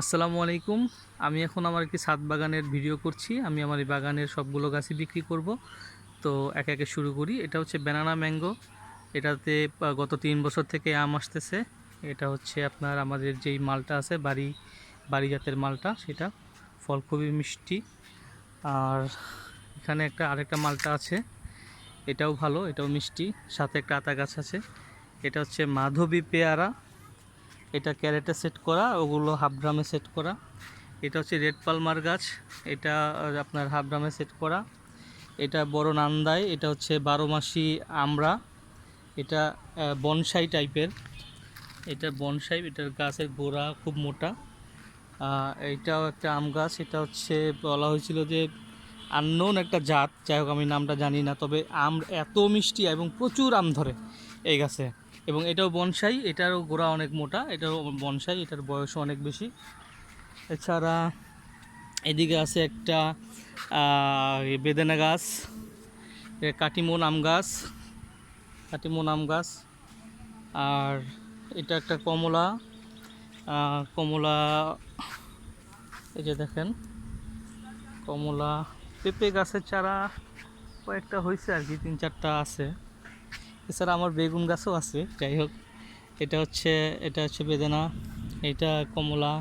আসসালামু আলাইকুম। আমি এখন আমার একটি ছাদ বাগানের ভিডিও করছি। আমি আমার এই বাগানের সবগুলো গাছই বিক্রি করব। তো একে একে শুরু করি। এটা হচ্ছে ব্যানানা ম্যাঙ্গো এটাতে গত তিন বছর থেকে আম আসতেছে। এটা হচ্ছে আপনার আমাদের যেই মালটা আছে, বাড়ি বাড়ি জাতের মালটা, সেটা ফল খুবই মিষ্টি। আর এখানে একটা, আরেকটা মালটা আছে। এটাও ভালো, এটাও মিষ্টি। সাথে একটা আতা গাছ আছে। এটা হচ্ছে মাধবী পেয়ারা। এটা ক্যারেটে সেট করা ওগুলো হাফ ড্রামে সেট করা। এটা হচ্ছে রেড পালমার গাছ এটা আপনার হাফ ড্রামে সেট করা। এটা বড় নান্দাই এটা হচ্ছে বারো মাসি আমরা। এটা বনসাই টাইপের। এটা বনসাই এটার গাছের গোড়া খুব মোটা। আহ, এইটাও একটা আম গাছ এটা হচ্ছে বলা হয়েছিল যে আননোন একটা জাত। যাই হোক আমি নামটা জানি না তবে আম এত মিষ্টি এবং প্রচুর আম ধরে এই গাছে। এবং এটাও বনসাই, এটারও গোড়া অনেক মোটা এটাও বনসাই, এটার বয়সও অনেক বেশি। এছাড়া এদিকে আছে একটা বেদেনা গাছ কাটিমন আম গাছ, কাটিমন আম গাছ, আর এটা একটা কমলা কমলা, এই যে দেখেন, কমলা, পেঁপে গাছের চারা কয়েকটা হয়েছে আর কি, তিন চারটা আছে। এছাড়া আমার বেগুন গাছও আছে, যাই হোক। এটা হচ্ছে এটা হচ্ছে বেদানা, এটা কমলা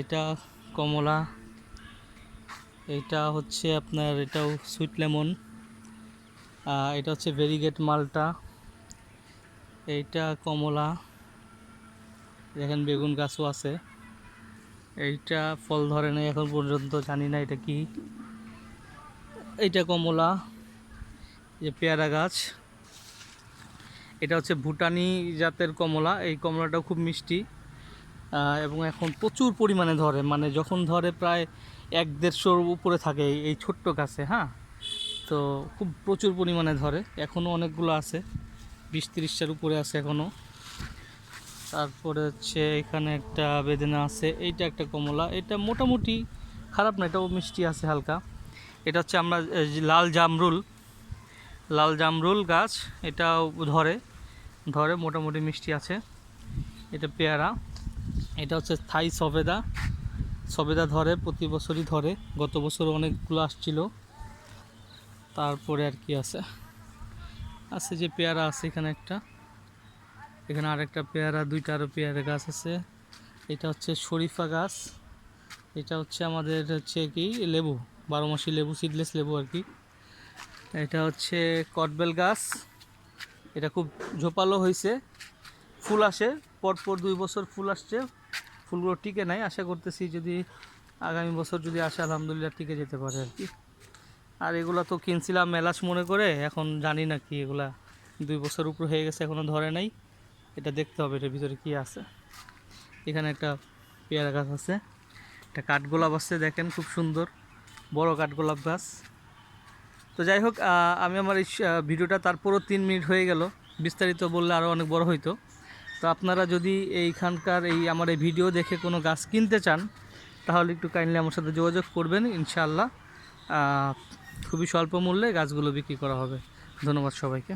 এটা কমলা, এটা হচ্ছে আপনার, এটাও সুইট লেমন এটা হচ্ছে ভেরিগেট মালটা, এইটা কমলা, দেখেন বেগুন গাছও আছে। এইটা ফল ধরে নাই এখন পর্যন্ত, জানি না এটা কি। এইটা কমলা যে পেয়ারা গাছ। এটা হচ্ছে ভুটানি জাতের কমলা। এই কমলাটাও খুব মিষ্টি। এবং এখন প্রচুর পরিমাণে ধরে। মানে যখন ধরে প্রায় এক দেড়শোর উপরে থাকে এই- ছোট্ট গাছে হ্যাঁ? তো খুব প্রচুর পরিমাণে ধরে। এখনও অনেকগুলো আছে। বিশ তিরিশটার উপরে আছে এখনও তারপরে হচ্ছে এখানে একটা বেদেনা আছে। এইটা একটা কমলা। এটা মোটামুটি খারাপ না, এটাও মিষ্টি আছে হালকা। এটা হচ্ছে আমরা লাল জামরুল। লাল জামরুল গাছ, এটাও ধরে। ধরে, মোটামুটি মিষ্টি আছে। এটা পেয়ারা। এটা হচ্ছে থাই সবেদা। সবেদা ধরে, প্রতি বছরই ধরে। গত বছর অনেকগুলো আসছিল। তারপরে আর কি আছে। আছে যে পেয়ারা আছে এখানে একটা। এখানে আরেকটা পেয়ারা, দুইটা আরও পেয়ারা গাছ আছে। এটা হচ্ছে শরীফা গাছ। এটা হচ্ছে আমাদের হচ্ছে কি, লেবু। বারো মাসি লেবু সিডলেস লেবু আর কি। এটা হচ্ছে কটবেল গাছ। এটা খুব ঝোপালো হয়েছে। ফুল আসে, পরপর দুই বছর ফুল আসছে। ফুলগুলো টিকে নাই, আশা করতেছি যদি আগামী বছর যদি আসে, আলহামদুলিল্লাহ টিকে যেতে পারে আর কি। আর এগুলা তো কিনছিলাম মেলাস মনে করে, এখন জানি না কি এগুলা দুই বছর উপর হয়ে গেছে এখনও ধরে নাই। এটা দেখতে হবে, এটার ভিতরে কি আছে। এখানে একটা পেয়ারা গাছ আছে, একটা কাঠগোলাপ আছে দেখেন, খুব সুন্দর, বড় কাঠগোলাপ গাছ। তো যাই হোক আমি আমার এই ভিডিওটা তারপরও তিন মিনিট হয়ে গেল। বিস্তারিত বললে আরও অনেক বড় হইতো। তো আপনারা যদি এইখানকার এই আমার এই ভিডিও দেখে কোনো গাছ কিনতে চান, তাহলে একটু কাইন্ডলি আমার সাথে যোগাযোগ করবেন, ইনশাআল্লাহ। খুবই স্বল্প মূল্যে গাছগুলো বিক্রি করা হবে। ধন্যবাদ সবাইকে।